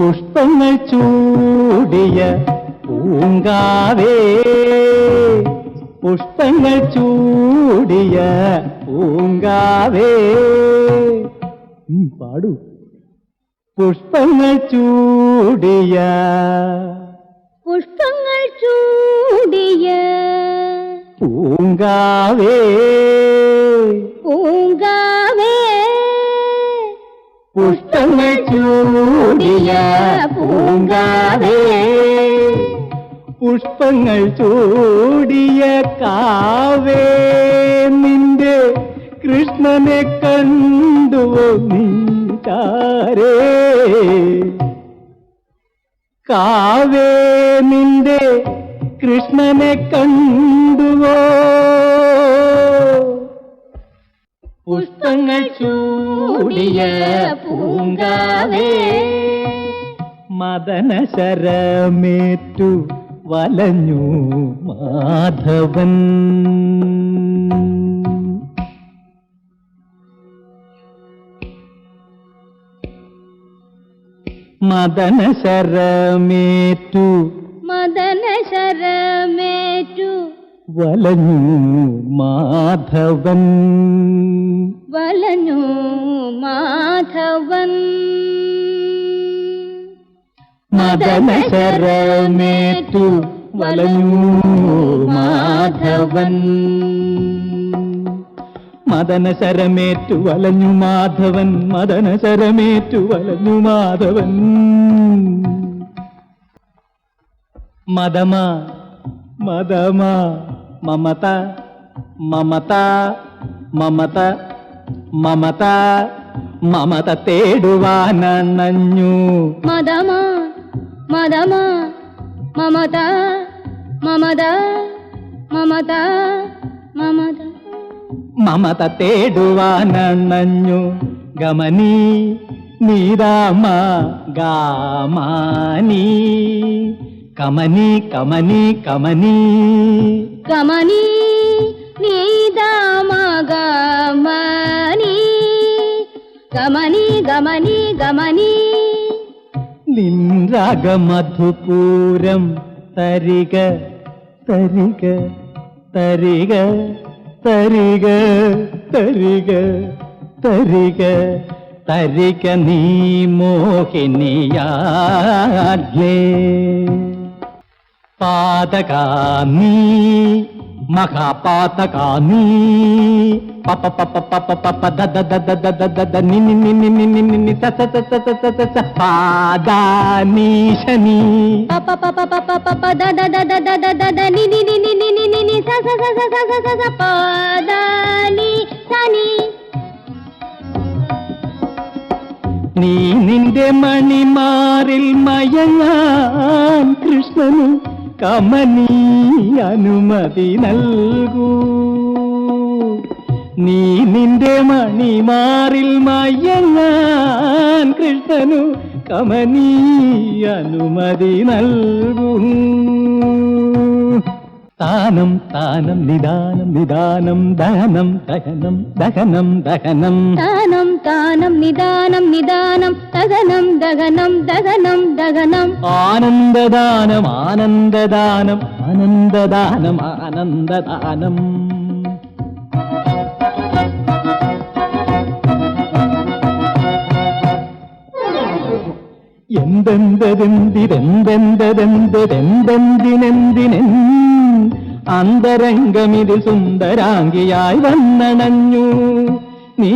പുഷ്പങ്ങൾ ചൂടിയ പൂങ്കാവേ. പുഷ്പങ്ങൾ ചൂടിയ പൂങ്കാവേ. പാടു. പുഷ്പങ്ങൾ ചൂടിയ പുഷ്പങ്ങൾ ചൂടിയ പൂങ്കാവേ. പുഷ്പങ്ങൾ ചൂടിയ പൂങ്കാവേ. പുഷ്പങ്ങൾ ചൂടിയ കാവേ നിന്റെ കൃഷ്ണനെ കണ്ടുവോ നീ കാവേ നിന്റെ കൃഷ്ണനെ കണ്ടുവോ ചൂടിയ പൂങ്കാവേ. മദനശരമേറ്റു വലഞ്ഞു മാധവൻ. മദനശരമേറ്റു മദനശരമേറ്റു വലഞ്ഞു മാധവൻ. വലഞ്ഞു മാധവൻ. മദന ശരമേറ്റു വലഞ്ഞു മാധവൻ. മദന ശരമേറ്റു വലഞ്ഞു മാധവൻ മദന ശരമേറ്റു വലഞ്ഞു മാധവൻ. മദമ മദമ മമത മമത മമത. మమత మమత తేడువా నన్ను మదమా మదమా మమత మమద మమత మమద. మమత తేడువా నన్ను గమని నీరామ గామాని కమని కమని కమని. కమని నీ గమని గమని గమని నిన్రాగ మధుపూరం తరిగ తరిగ తరిగ തരിക തരിക തരിക തരിക നീ മോഹിനിയാഗ്ലേ പാതകാ നീ പപ്പ പപ്പ പപ്പ പപ്പ the the the the the the the the നി നി നി നി നി നി നി നി സ സ സ സ സ സ സ സ പാദാനീശനി పప పప పప పప the the the the the the the the ని ని ని ని ని ని ని ని స స స స స స స స పదని సని നീ നിന്റെ മണിമാറിൽ മയങ്ങാൻ കൃഷ്ണന് കമനീ അനുമതി നൽകൂ. നീ നിന്റെ മണിമാറിൽ മയങ്ങാൻ കൃഷ്ണനു കമനീ അനുമതി നൽകൂ. താനം താനം നിദാനം നിദാനം ദഹനം ദഹനം ദഹനം ദഹനം. താനം താനം നിദാനം നിദാനം ദഹനം ദഹനം ദഹനം ദഹനം. ആനന്ദദാനം ആനന്ദദാനം ആനന്ദദാനം ആനന്ദദാനം. എന്തെന്തതെന്തിരെന്തെന്തതെന്തിരെന്തെന്തിനെന്തിനെന്ത് അന്തരംഗമിതിൽ സുന്ദരാംഗിയായി വന്നണഞ്ഞു. നീ